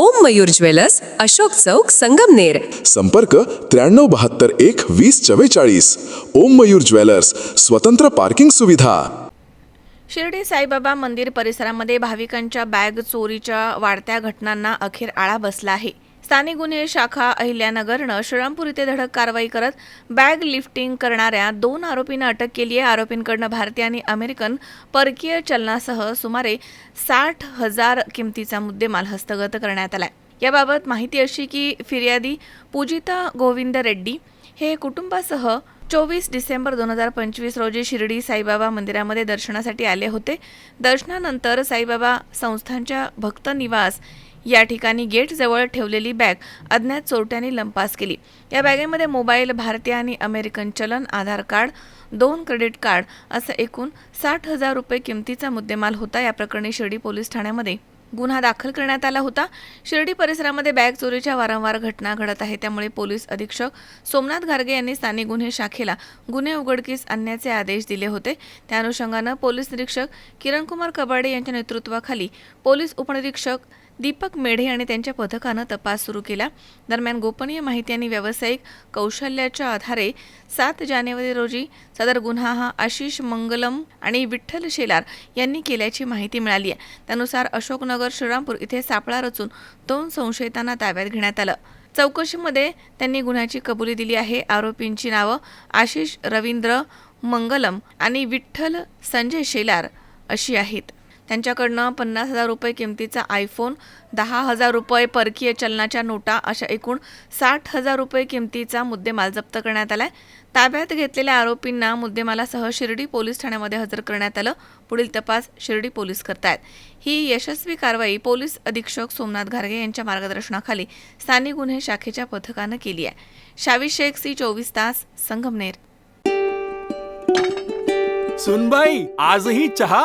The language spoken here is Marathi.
ओम मयूर ज्वेलर्स अशोक चौक संगमनेर संपर्क त्र्याण्णव बहात्तर एक वीस चव्वेचाळीस. ओम मयूर ज्वेलर्स स्वतंत्र पार्किंग सुविधा. शिर्डी साईबाबा मंदिर परिसरामध्ये भाविकांच्या बॅग चोरीच्या वाढत्या घटनांना अखेर आळा बसला आहे. स्थानिक गुन्हे शाखा अहिल्यानगरनं श्रीरामपूर इथे धडक कारवाई करत बॅग लिफ्टिंग करणाऱ्या दोन आरोपींना अटक केली आहे. आरोपींकडनं भारतीय आणि अमेरिकन परकीय चलनासह सुमारे साठ हजार किमतीचा मुद्देमाल हस्तगत करण्यात आलाय. याबाबत माहिती अशी की फिर्यादी पूजिता गोविंद रेड्डी हे कुटुंबासह चोवीस डिसेंबर दोन हजार पंचवीस रोजी शिर्डी साईबाबा मंदिरामध्ये दर्शनासाठी आले होते. दर्शनानंतर साईबाबा संस्थांच्या भक्त निवास या ठिकाणी गेटजवळ ठेवलेली बॅग अज्ञात चोरट्यांनी लंपास केली. या बॅगेमध्ये मोबाईल भारतीय आणि अमेरिकन चलन आधार कार्ड दोन क्रेडिट कार्ड असं एकूण साठ हजार रुपये किमतीचा मुद्देमाल होता. या प्रकरणी शिर्डी पोलीस ठाण्यामध्ये गुन्हा दाखल करण्यात आला होता. शिर्डी परिसरामध्ये बॅग चोरीच्या वारंवार घटना घडत आहे. त्यामुळे पोलीस अधीक्षक सोमनाथ घारगे यांनी स्थानिक गुन्हे शाखेला गुन्हे उघडकीस आणण्याचे आदेश दिले होते. त्या अनुषंगानं पोलीस निरीक्षक किरणकुमार कबाडे यांच्या नेतृत्वाखाली पोलीस उपनिरीक्षक दीपक मेढे आणि त्यांच्या पथकानं तपास सुरू केला. दरम्यान गोपनीय माहिती आणि व्यावसायिक कौशल्याच्या आधारे सात जानेवारी रोजी सदर गुन्हा हा आशिष मंगलम आणि विठ्ठल शेलार यांनी केल्याची माहिती मिळाली आहे. त्यानुसार अशोकनगर श्रीरामपूर इथे सापळा रचून दोन संशयितांना ताब्यात घेण्यात आलं. चौकशीमध्ये त्यांनी गुन्ह्याची कबुली दिली आहे. आरोपींची नावं आशिष रवींद्र मंगलम आणि विठ्ठल संजय शेलार अशी आहेत. त्यांच्याकडनं पन्नास हजार रुपये किमतीचा आयफोन दहा हजार रुपये परकीय चलनाच्या नोटा अशा एकूण साठ हजार रुपये किमतीचा मुद्देमाल जप्त करण्यात आलाय. ताब्यात घेतलेल्या आरोपींना मुद्देमालासह शिर्डी पोलीस ठाण्यामध्ये हजर करण्यात आलं. पुढील तपास शिर्डी पोलीस करतायत. ही यशस्वी कारवाई पोलीस अधीक्षक सोमनाथ घारगे यांच्या मार्गदर्शनाखाली स्थानिक गुन्हे शाखेच्या पथकानं केली आहे. शावी शेख सी चोवीस तास संगमनेर. सुनबाई आजही चहा?